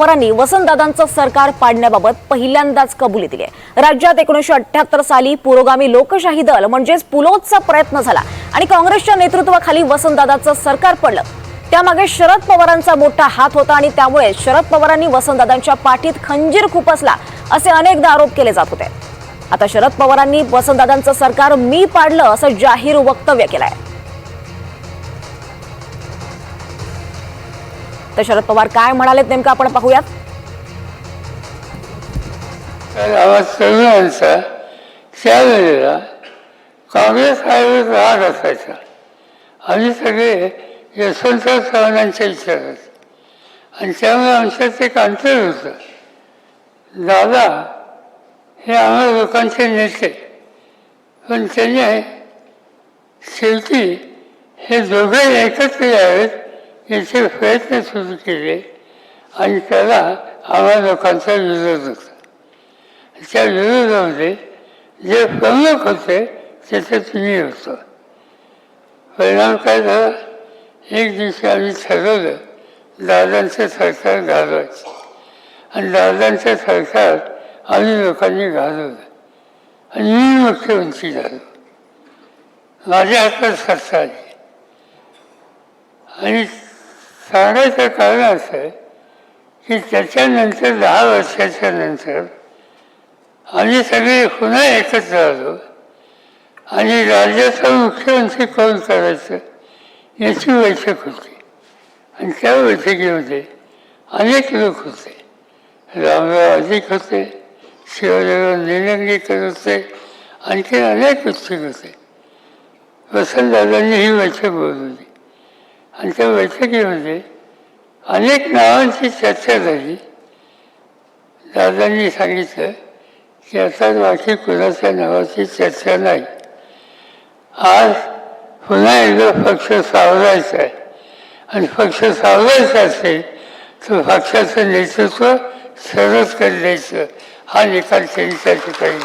पवारांनी वसंतदादांचं सरकार पाडण्याबाबत पहिल्यांदाच कबुली दिली आहे. राज्यात एकोणीसशे अठ्याहत्तर साली पुरोगामी लोकशाही दल म्हणजेच पुलोदचा प्रयत्न झाला आणि काँग्रेसच्या नेतृत्वाखाली वसंतदादाचं सरकार पडलं. त्यामागे शरद पवारांचा मोठा हात होता आणि त्यामुळे शरद पवारांनी वसंतदादांच्या पाठीत खंजीर खुपसला असे अनेकदा आरोप केले जात होते. आता शरद पवारांनी वसंतदादांचं सरकार मी पाडलं असं जाहीर वक्तव्य केलंय. तर शरद पवार काय म्हणालेत नेमकं आपण पाहूयात. तर त्यावेळेला काँग्रेस आयोगात राग असायचा. आम्ही सगळे यशवंतराव चव्हाणांच्या विचारात. आणि त्यामुळे आमच्यात एक अंतर होतं. दादा हे आम्हाला लोकांचे नेते. पण त्याने शेवटी हे दोघे एकत्र यावेत. याचे प्रयत्न सुरू केले आणि त्याला आम्हा लोकांचा विरोध होता त्या विरोधामध्ये जे प्रमुख होते त्याच्यात मी होतो परिणाम काय झाला एक दिवशी आम्ही ठरवलं दादांचं सरकार घालवायचं आणि दादांचं सरकार आम्ही लोकांनी घालवलं आणि मी मुख्यमंत्री झालो माझ्या हातात सत्ता आली आणि सांगायचं कारण असं आहे की त्याच्यानंतर दहा वर्षाच्या नंतर आम्ही सगळे पुन्हा एकत्र आलो. आणि राज्याचा मुख्यमंत्री कोण करायचं याची बैठक होती. आणि त्या बैठकीमध्ये अनेक लोक होते. रामराव अधिक होते शिवराव निलंगेकर होते आणखी अनेक उत्सुक होते. वसंतदादांनी ही बैठक बोलवली. आणि त्या बैठकीमध्ये अनेक नावांची चर्चा झाली. दादांनी सांगितलं की आता बाकी कुणाच्या नावाची चर्चा नाही. आज पुन्हा एकदा पक्ष सावरायचा आहे. आणि पक्ष सावरायचा असेल तर पक्षाचं नेतृत्व सरस कर द्यायचं? हा निकाल त्यांनी त्या ठिकाणी